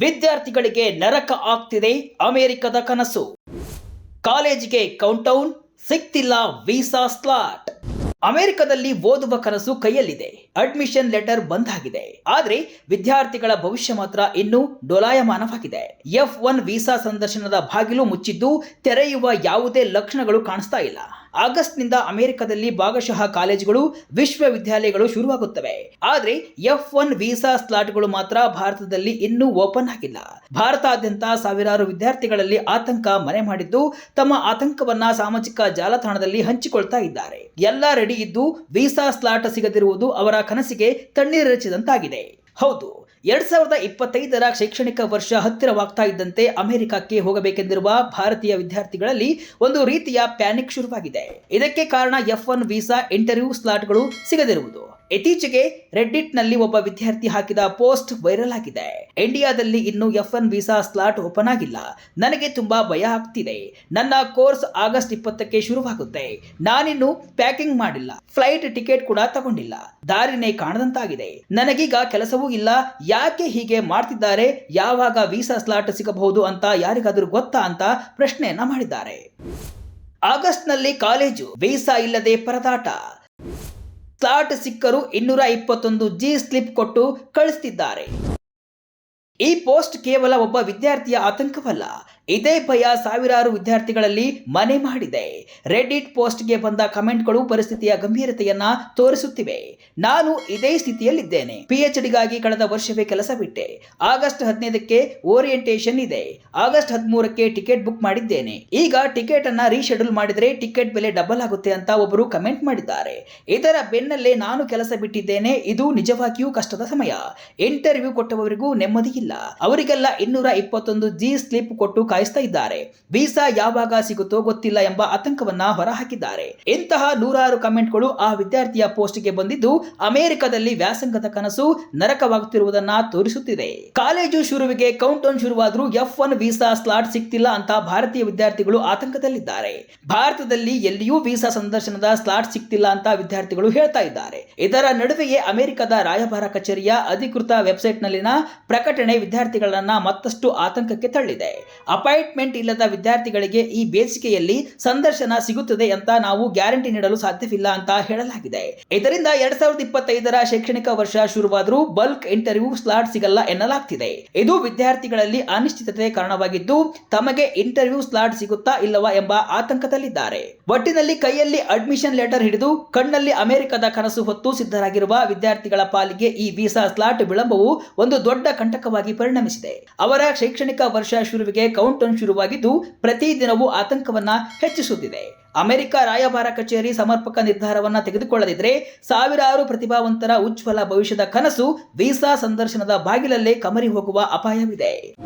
ವಿದ್ಯಾರ್ಥಿಗಳಿಗೆ ನರಕ ಆಗ್ತಿದೆ ಅಮೆರಿಕದ ಕನಸು. ಕಾಲೇಜಿಗೆ ಕೌಂಟೌನ್ ಸಿಗ್ತಿಲ್ಲ ವೀಸಾ ಸ್ಲಾಟ್. ಅಮೆರಿಕದಲ್ಲಿ ಓದುವ ಕನಸು ಕೈಯಲ್ಲಿದೆ. ಅಡ್ಮಿಷನ್ ಲೆಟರ್ ಬಂದಾಗಿದೆ. ಆದ್ರೆ ವಿದ್ಯಾರ್ಥಿಗಳ ಭವಿಷ್ಯ ಮಾತ್ರ ಇನ್ನೂ ಡೋಲಾಯಮಾನವಾಗಿದೆ. ಎಫ್ ಒನ್ ವೀಸಾ ಸಂದರ್ಶನದ ಬಾಗಿಲು ಮುಚ್ಚಿದ್ದು ತೆರೆಯುವ ಯಾವುದೇ ಲಕ್ಷಣಗಳು ಕಾಣಿಸ್ತಾ ಇಲ್ಲ. ಆಗಸ್ಟ್ನಿಂದ ಅಮೆರಿಕದಲ್ಲಿ ಭಾಗಶಃ ಕಾಲೇಜುಗಳು, ವಿಶ್ವವಿದ್ಯಾಲಯಗಳು ಶುರುವಾಗುತ್ತವೆ. ಆದರೆ ಎಫ್ ಒನ್ ವೀಸಾ ಸ್ಲಾಟ್ಗಳು ಮಾತ್ರ ಭಾರತದಲ್ಲಿ ಇನ್ನೂ ಓಪನ್ ಆಗಿಲ್ಲ. ಭಾರತಾದ್ಯಂತ ಸಾವಿರಾರು ವಿದ್ಯಾರ್ಥಿಗಳಲ್ಲಿ ಆತಂಕ ಮನೆ ಮಾಡಿದ್ದು, ತಮ್ಮ ಆತಂಕವನ್ನ ಸಾಮಾಜಿಕ ಜಾಲತಾಣದಲ್ಲಿ ಹಂಚಿಕೊಳ್ತಾ ಇದ್ದಾರೆ. ಎಲ್ಲ ರೆಡಿ ಇದ್ದು ವೀಸಾ ಸ್ಲಾಟ್ ಸಿಗದಿರುವುದು ಅವರ ಕನಸಿಗೆ ತಣ್ಣೀರೆರಚಿದಂತಾಗಿದೆ ಹೌದು ಎರಡ್ ಸಾವಿರದ ಇಪ್ಪತ್ತೈದರ ಶೈಕ್ಷಣಿಕ ವರ್ಷ ಹತ್ತಿರವಾಗ್ತಾ ಇದ್ದಂತೆ ಅಮೆರಿಕಕ್ಕೆ ಹೋಗಬೇಕೆಂದಿರುವ ಭಾರತೀಯ ವಿದ್ಯಾರ್ಥಿಗಳಲ್ಲಿ ಒಂದು ರೀತಿಯ ಪ್ಯಾನಿಕ್ ಶುರುವಾಗಿದೆ. ಇದಕ್ಕೆ ಕಾರಣ ಎಫ್ ಒನ್ ವೀಸಾ ಇಂಟರ್ವ್ಯೂ ಸ್ಲಾಟ್ಗಳು ಸಿಗದಿರುವುದು. ಇತ್ತೀಚೆಗೆ ರೆಡ್ಡಿಟ್ನಲ್ಲಿ ಒಬ್ಬ ವಿದ್ಯಾರ್ಥಿ ಹಾಕಿದ ಪೋಸ್ಟ್ ವೈರಲ್ ಆಗಿದೆ. ಇಂಡಿಯಾದಲ್ಲಿ ಇನ್ನು F one visa slot open ಆಗಿಲ್ಲ. ನನಗೆ ತುಂಬಾ ಭಯ ಆಗ್ತಿದೆ. ನನ್ನ ಕೋರ್ಸ್ ಆಗಸ್ಟ್ ಇಪ್ಪತ್ತಕ್ಕೆ ಶುರುವಾಗುತ್ತೆ. ನಾನಿನ್ನು ಪ್ಯಾಕಿಂಗ್ ಮಾಡಿಲ್ಲ. ಫ್ಲೈಟ್ ಟಿಕೆಟ್ ಕೂಡ ತಗೊಂಡಿಲ್ಲ. ದಾರಿನೇ ಕಾಣದಂತಾಗಿದೆ. ನನಗೀಗ ಕೆಲಸವೂ ಇಲ್ಲ. ಯಾಕೆ ಹೀಗೆ ಮಾಡ್ತಿದ್ದಾರೆ? ಯಾವಾಗ ವೀಸಾ ಸ್ಲಾಟ್ ಸಿಗಬಹುದು ಅಂತ ಯಾರಿಗಾದರೂ ಗೊತ್ತಾ ಅಂತ ಪ್ರಶ್ನೆಯನ್ನ ಮಾಡಿದ್ದಾರೆ. ಆಗಸ್ಟ್ನಲ್ಲಿ ಕಾಲೇಜು. ವೀಸಾ ಇಲ್ಲದೆ ಪರದಾಟ. ಸ್ಲಾಟ್ ಸಿಕ್ಕರು ಇನ್ನೂರ ಇಪ್ಪತ್ತೊಂದು ಜಿ ಸ್ಲಿಪ್ ಕೊಟ್ಟು ಕಳಿಸ್ತಿದ್ದಾರೆ. ಈ ಪೋಸ್ಟ್ ಕೇವಲ ಒಬ್ಬ ವಿದ್ಯಾರ್ಥಿಯ ಆತಂಕವಲ್ಲ ಇದೇ ಭಯ ಸಾವಿರಾರು ವಿದ್ಯಾರ್ಥಿಗಳಲ್ಲಿ ಮನೆ ಮಾಡಿದೆ. ರೆಡಿಟ್ ಪೋಸ್ಟ್ಗೆ ಬಂದ ಕಮೆಂಟ್ಗಳು ಪರಿಸ್ಥಿತಿಯ ಗಂಭೀರತೆಯನ್ನ ತೋರಿಸುತ್ತಿವೆ. ನಾನು ಇದೇ ಸ್ಥಿತಿಯಲ್ಲಿದ್ದೇನೆ. ಪಿಎಚ್ ಡಿಗಾಗಿ ಕಳೆದ ವರ್ಷವೇ ಕೆಲಸ ಬಿಟ್ಟೆ. ಆಗಸ್ಟ್ ಹದಿನೈದಕ್ಕೆ ಓರಿಯೆಂಟೇಷನ್ ಇದೆ. ಆಗಸ್ಟ್ ಹದಿಮೂರಕ್ಕೆ ಟಿಕೆಟ್ ಬುಕ್ ಮಾಡಿದ್ದೇನೆ. ಈಗ ಟಿಕೆಟ್ ಅನ್ನ ರೀಶೆಡ್ಯೂಲ್ ಮಾಡಿದರೆ ಟಿಕೆಟ್ ಬೆಲೆ ಡಬಲ್ ಆಗುತ್ತೆ ಅಂತ ಒಬ್ಬರು ಕಮೆಂಟ್ ಮಾಡಿದ್ದಾರೆ. ಇದರ ಬೆನ್ನಲ್ಲೇ ನಾನು ಕೆಲಸ ಬಿಟ್ಟಿದ್ದೇನೆ. ಇದು ನಿಜವಾಗಿಯೂ ಕಷ್ಟದ ಸಮಯ. ಇಂಟರ್ವ್ಯೂ ಕೊಟ್ಟವರಿಗೂ ನೆಮ್ಮದಿ ಇಲ್ಲ. ಅವರಿಗೆಲ್ಲ ಇನ್ನೂರ ಇಪ್ಪತ್ತೊಂದು ಜಿ ಸ್ಲಿಪ್ ಕೊಟ್ಟು ಕಾಯಿಸ್ತಾ ಇದ್ದಾರೆ. ವೀಸಾ ಯಾವಾಗ ಸಿಗುತ್ತೋ ಗೊತ್ತಿಲ್ಲ ಎಂಬ ಆತಂಕವನ್ನ ಹೊರಹಾಕಿದ್ದಾರೆ. ಇಂತಹ ನೂರಾರು ಕಮೆಂಟ್ಗಳು ಆ ವಿದ್ಯಾರ್ಥಿಯ ಪೋಸ್ಟ್ಗೆ ಬಂದಿದ್ದು, ಅಮೆರಿಕದಲ್ಲಿ ವ್ಯಾಸಂಗದ ಕನಸು ನರಕವಾಗುತ್ತಿರುವುದನ್ನ ತೋರಿಸುತ್ತಿದೆ. ಕಾಲೇಜು ಶುರುವಿಗೆ ಕೌಂಟ್ ಡೌನ್ ಶುರುವಾದ್ರೂ ಎಫ್ ಒನ್ ವೀಸಾ ಸ್ಲಾಟ್ ಸಿಗ್ತಿಲ್ಲ ಅಂತ ಭಾರತೀಯ ವಿದ್ಯಾರ್ಥಿಗಳು ಆತಂಕದಲ್ಲಿದ್ದಾರೆ. ಭಾರತದಲ್ಲಿ ಎಲ್ಲಿಯೂ ವೀಸಾ ಸಂದರ್ಶನದ ಸ್ಲಾಟ್ ಸಿಗ್ತಿಲ್ಲ ಅಂತ ವಿದ್ಯಾರ್ಥಿಗಳು ಹೇಳ್ತಾ ಇದ್ದಾರೆ. ಇದರ ನಡುವೆಯೇ ಅಮೆರಿಕದ ರಾಯಭಾರ ಕಚೇರಿಯ ಅಧಿಕೃತ ವೆಬ್ಸೈಟ್ನಲ್ಲಿನ ಪ್ರಕಟಣೆ ವಿದ್ಯಾರ್ಥಿಗಳನ್ನ ಮತ್ತಷ್ಟು ಆತಂಕಕ್ಕೆ ತಳ್ಳಿದೆ. ಅಪಾಯಿಂಟ್ಮೆಂಟ್ ಇಲ್ಲದ ವಿದ್ಯಾರ್ಥಿಗಳಿಗೆ ಈ ಬೇಸಿಗೆಯಲ್ಲಿ ಸಂದರ್ಶನ ಸಿಗುತ್ತದೆ ಅಂತ ನಾವು ಗ್ಯಾರಂಟಿ ನೀಡಲು ಸಾಧ್ಯವಿಲ್ಲ ಅಂತ ಹೇಳಲಾಗಿದೆ. ಇದರಿಂದ ಎರಡ್ ಸಾವಿರದ ಇಪ್ಪತ್ತೈದರ ಶೈಕ್ಷಣಿಕ ವರ್ಷ ಶುರುವಾದರೂ ಬಲ್ಕ್ ಇಂಟರ್ವ್ಯೂ ಸ್ಲಾಟ್ ಸಿಗಲ್ಲ ಎನ್ನಲಾಗ್ತಿದೆ. ಇದು ವಿದ್ಯಾರ್ಥಿಗಳಲ್ಲಿ ಅನಿಶ್ಚಿತತೆ ಕಾರಣವಾಗಿದ್ದು ತಮಗೆ ಇಂಟರ್ವ್ಯೂ ಸ್ಲಾಟ್ ಸಿಗುತ್ತಾ ಇಲ್ಲವಾ ಎಂಬ ಆತಂಕದಲ್ಲಿದ್ದಾರೆ. ಒಟ್ಟಿನಲ್ಲಿ ಕೈಯಲ್ಲಿ ಅಡ್ಮಿಷನ್ ಲೆಟರ್ ಹಿಡಿದು ಕಣ್ಣಲ್ಲಿ ಅಮೆರಿಕದ ಕನಸು ಹೊತ್ತು ಸಿದ್ಧರಾಗಿರುವ ವಿದ್ಯಾರ್ಥಿಗಳ ಪಾಲಿಗೆ ಈ ವೀಸಾ ಸ್ಲಾಟ್ ವಿಳಂಬವು ಒಂದು ದೊಡ್ಡ ಕಂಟಕವಾಗಿ ಪರಿಣಮಿಸಿದೆ. ಅವರ ಶೈಕ್ಷಣಿಕ ವರ್ಷ ಶುರುವಿಗೆ ಕೌಂಟ್ ಡೌನ್ ಶುರುವಾಗಿದ್ದು ಪ್ರತಿದಿನವೂ ಆತಂಕವನ್ನ ಹೆಚ್ಚಿಸುತ್ತಿದೆ. ಅಮೆರಿಕ ರಾಯಭಾರ ಕಚೇರಿ ಸಮರ್ಪಕ ನಿರ್ಧಾರವನ್ನ ತೆಗೆದುಕೊಳ್ಳದಿದ್ದರೆ ಸಾವಿರಾರು ಪ್ರತಿಭಾವಂತರ ಉಜ್ವಲ ಭವಿಷ್ಯದ ಕನಸು ವೀಸಾ ಸಂದರ್ಶನದ ಬಾಗಿಲಲ್ಲೇ ಕಮರಿ ಹೋಗುವ ಅಪಾಯವಿದೆ.